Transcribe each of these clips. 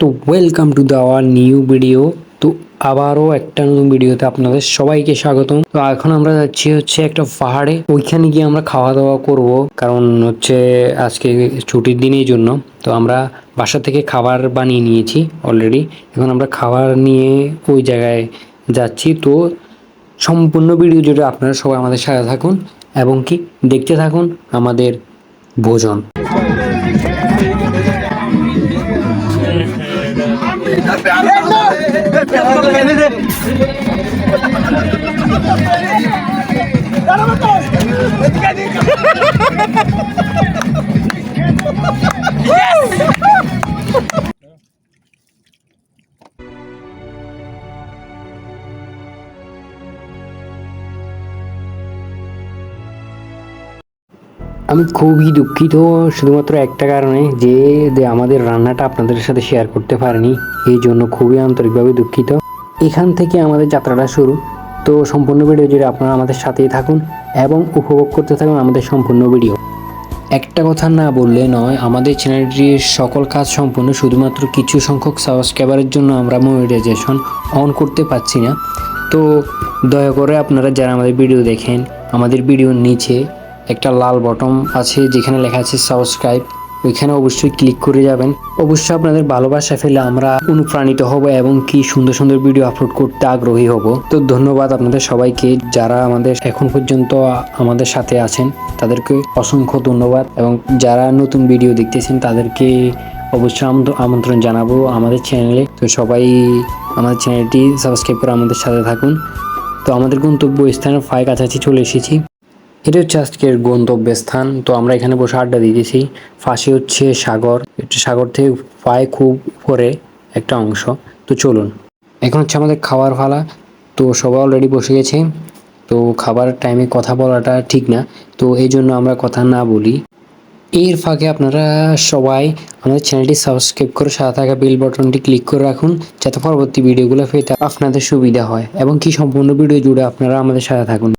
তো welcome to the our new video তো আবারও একটা নতুন ভিডিওতে আপনাদের সবাইকে স্বাগতম। তো এখন আমরা যাচ্ছি হচ্ছে একটা পাহাড়ে। ওইখানে গিয়ে আমরা খাওয়া দাওয়া করব। কারণ হচ্ছে আজকে ছুটির দিনের জন্য। তো আমরা বাসা থেকে খাবার বানিয়ে নিয়েছি অলরেডি এখন আমরা খাবার নিয়ে ওই জায়গায় যাচ্ছি। তো সম্পূর্ণ ভিডিও জুড়ে আপনারা সবাই আমাদের সাথে থাকুন এবং কি দেখতে থাকুন আমাদের ভোজন। দাঁড়ানো আমি খুবই দুঃখিত, শুধুমাত্র একটা কারণে যে আমাদের রান্নাটা আপনাদের সাথে শেয়ার করতে পারিনি। এই জন্য খুবই আন্তরিকভাবে দুঃখিত। এখান থেকে আমাদের যাত্রাটা শুরু। তো সম্পূর্ণ ভিডিও জুড়ে আপনারা আমাদের সাথেই থাকুন এবং উপভোগ করতে থাকুন আমাদের সম্পূর্ণ ভিডিও একটা কথা না বললে নয়, আমাদের চ্যানেলটির সকল কাজ সম্পূর্ণ শুধুমাত্র কিছু সংখ্যক সাবস্ক্রাইবারের জন্য আমরা মনিটাইজেশন অন করতে পারছি না। তো দয়া করে আপনারা যারা আমাদের ভিডিও দেখেন, আমাদের ভিডিওর নিচে একটা লাল বটম আছে যেখানে লেখা আছে সাবস্ক্রাইব ওইখানে অবশ্যই ক্লিক করে যাবেন। অবশ্যই আপনাদের ভালোবাসা ফেলে আমরা অনুপ্রাণিত হব এবং কি সুন্দর সুন্দর ভিডিও আপলোড করতে আগ্রহী হব। তো ধন্যবাদ আপনাদের সবাইকে যারা আমাদের এখন পর্যন্ত আমাদের সাথে আছেন, তাদেরকে অসংখ্য ধন্যবাদ এবং যারা নতুন ভিডিও দেখতেছেন, তাদেরকে অবশ্যই আমন্ত্র- আমন্ত্রণ জানাব আমাদের চ্যানেলে তো সবাই আমাদের চ্যানেলটি সাবস্ক্রাইব করে আমাদের সাথে থাকুন। তো আমাদের গন্তব্য স্থানের প্রায় কাছাকাছি চলে এসেছি। এটা হচ্ছে আজকের গন্তব্য স্থান তো আমরা এখানে বসে আড্ডা দিয়েছি। পাশে হচ্ছে সাগর। এটা সাগর থেকে পায়ে খুব উপরে একটা অংশ। তো চলুন। এখন হচ্ছে আমাদের খাবার ফালা তো সবাই অলরেডি বসে গেছে। তো খাবার টাইমে কথা বলাটা ঠিক না। তো এই জন্য আমরা কথা না বলি। এর ফাঁকে আপনারা সবাই আমাদের চ্যানেলটি সাবস্ক্রাইব করে সাথে থাকা বেল বাটনটি ক্লিক করে রাখুন। যাতে পরবর্তী ভিডিওগুলো পেতে আপনাদের সুবিধা হয়। এবং কি সম্পূর্ণ ভিডিও জুড়ে আপনারা আমাদের সাথে থাকুন।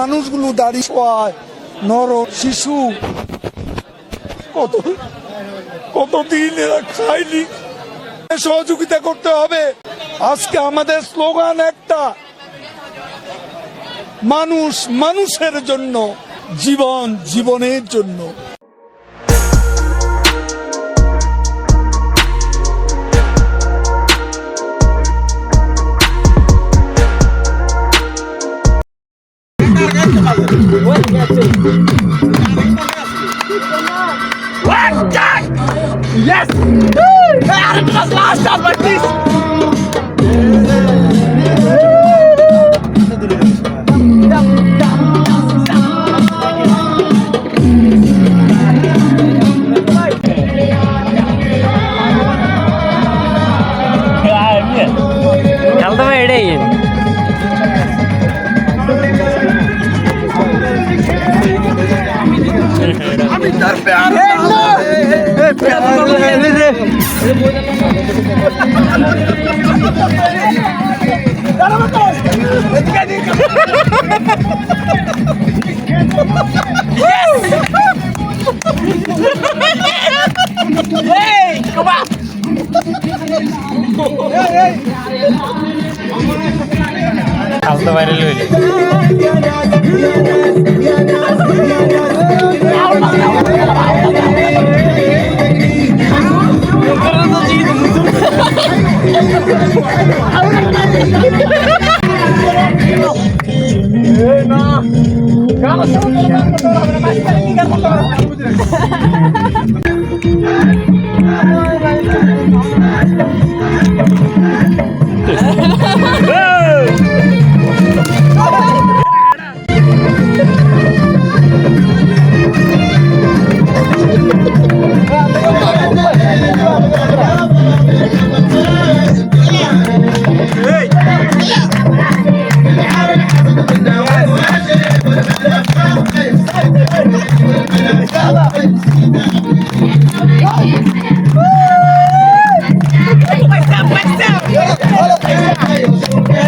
মানুষগুলো দাঁড়িয়ে পায় নর, শিশু। কত কতদিন এরা সহযোগিতা করতে হবে। আজকে আমাদের স্লোগান একটা, মানুষ মানুষের জন্য, জীবন জীবনের জন্য। One time! Yes! Hey, it last time like this! Yeah. খালতো বাইরে লইলে Yeah.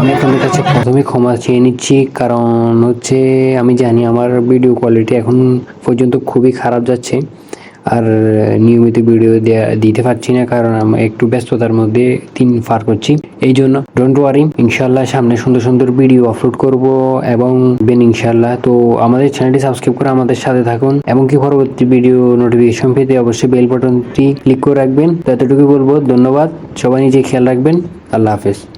আমি তোমার কাছে প্রথমে ক্ষমা চেয়ে নিচ্ছি, কারণ হচ্ছে আমি জানি আমার ভিডিও কোয়ালিটি এখন পর্যন্ত খুবই খারাপ যাচ্ছে। আর নিয়মিত ভিডিও দিতে পারছি না কারণ আমি একটু ব্যস্ততার মধ্যে দিন পার করছি। এই জন্য ডোন্ট ওয়ারি ইনশাল্লাহ সামনে সুন্দর সুন্দর ভিডিও আপলোড করব এবং বেন ইনশাল্লাহ তো আমাদের চ্যানেলটি সাবস্ক্রাইব করে আমাদের সাথে থাকুন এবং কি পরবর্তী ভিডিও নোটিফিকেশন পেতে অবশ্যই বেল বাটনটি ক্লিক করে রাখবেন। তো এতটুকু বলব, ধন্যবাদ। সবাই নিজে খেয়াল রাখবেন। আল্লাহ হাফেজ।